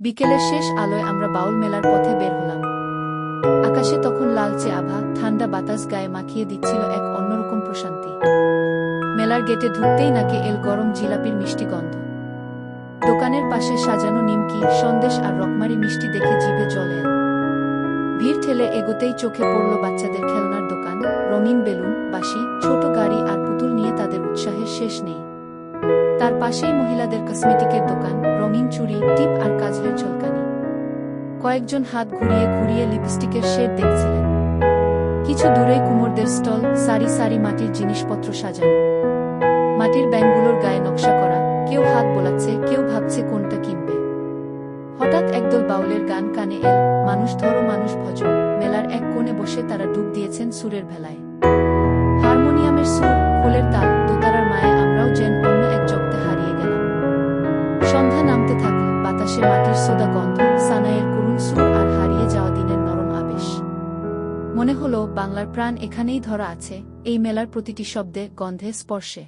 বিকেলের শেষ আলোয় আমরা বাউল মেলার পথে বের হলাম। আকাশে তখন লালচে আভা, ঠান্ডা বাতাস গায়ে মাখিয়ে দিচ্ছিল এক অন্যরকম প্রশান্তি। মেলার গেটে ঢুকতেই নাকে এল গরম জিলাপির মিষ্টি গন্ধ। দোকানের পাশে সাজানো নিমকি, সন্দেশ আর রকমারি মিষ্টি দেখে জিভে এল। ভিড় ঠেলে এগোতেই চোখে পড়ল বাচ্চাদের খেলনার দোকান, রঙিন বেলুন, বাঁশি, ছোট গাড়ি আর পুতুল নিয়ে তাদের উৎসাহের শেষ নেই। তার পাশেই মহিলাদের কসমেটিকের দোকান, রঙিন চুড়ি, টিপ আর ঝলকানি কয়েকজন হাত ঘুরিয়ে ঘুরিয়ে লিপস্টিকের শেড দেখছিলেন। কিছু দূরে কুমোরদের স্টল, সারি সারি মাটির জিনিসপত্র সাজানো। মাটির ব্যাংকগুলোর গায়ে নকশা করা, কেউ হাত বোলাচ্ছে, কেউ ভাবছে কোনটা কিনবে। হঠাৎ একদল বাউলের গান কানে এল, মানুষ ধরো, মানুষ ভজ। মেলার এক কোণে বসে তারা ডুব দিয়েছেন সুরের ভেলায়। হারমোনিয়ামের সুর, খোলের তাল, দোতারার মায়ে আমরাও যেন অন্য এক জগতে হারিয়ে গেলাম। সন্ধ্যা নামতে থাকল। বাতাসে মাটির সোদা গন্ধ সানায়ের করুণ সুর আর হারিয়ে যাওয়া দিনের নরম আবেশ। মনে হলো বাংলার প্রাণ এখানেই ধরা আছে, এই মেলার প্রতিটি শব্দে গন্ধে স্পর্শে।